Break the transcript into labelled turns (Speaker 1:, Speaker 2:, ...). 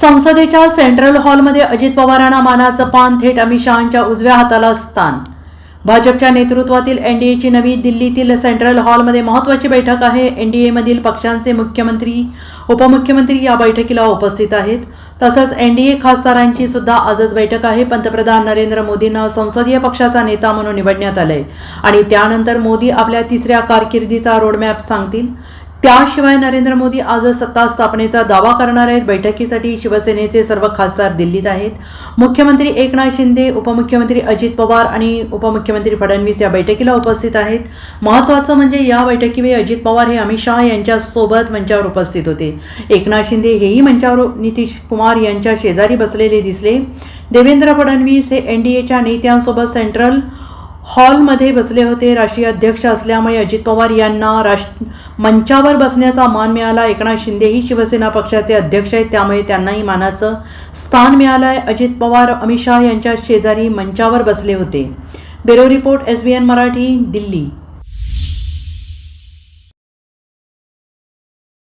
Speaker 1: संसदेच्या सेंट्रल हॉलमध्ये अजित पवारांना मानाचं पान थेट अमित शहांच्या उजव्या हाताला स्थान. भाजपच्या नेतृत्वातील एनडीएची नवी दिल्लीतील सेंट्रल हॉलमध्ये महत्त्वाची बैठक आहे. एनडीएमधील पक्षांचे मुख्यमंत्री उपमुख्यमंत्री या बैठकीला उपस्थित आहेत. तसंच एनडीए खासदारांची सुद्धा आजच बैठक आहे. पंतप्रधान नरेंद्र मोदींना संसदीय पक्षाचा नेता म्हणून निवडण्यात आलंय. आणि त्यानंतर मोदी आपल्या तिसऱ्या कारकिर्दीचा रोडमॅप सांगतील. त्याशिवाय नरेंद्र मोदी आज सत्ता स्थापनेचा दावा करणार आहेत. बैठकीसाठी शिवसेनेचे सर्व खासदार दिल्लीत आहेत. मुख्यमंत्री एकनाथ शिंदे उपमुख्यमंत्री अजित पवार आणि उपमुख्यमंत्री फडणवीस या बैठकीला उपस्थित आहेत. महत्त्वाचं म्हणजे या बैठकीवेळी अजित पवार हे अमित शहा यांच्यासोबत मंचावर उपस्थित होते. एकनाथ शिंदे हेही मंचावर नितीश कुमार यांच्या शेजारी बसलेले दिसले. देवेंद्र फडणवीस हे एन डी एच्या नेत्यांसोबत सेंट्रल हॉलमध्ये बसले होते. राष्ट्रीय अध्यक्ष असल्यामुळे अजित पवार यांना राष्ट्र मंचावर बसण्याचा मान मिळाला. एकनाथ शिंदेही शिवसेना पक्षाचे अध्यक्ष आहेत. त्यामुळे त्यांनाही मानाचं स्थान मिळालं आहे अजित पवार अमित शहा यांच्या शेजारी मंचावर बसले होते. Bureau report S B N Marathi Delhi.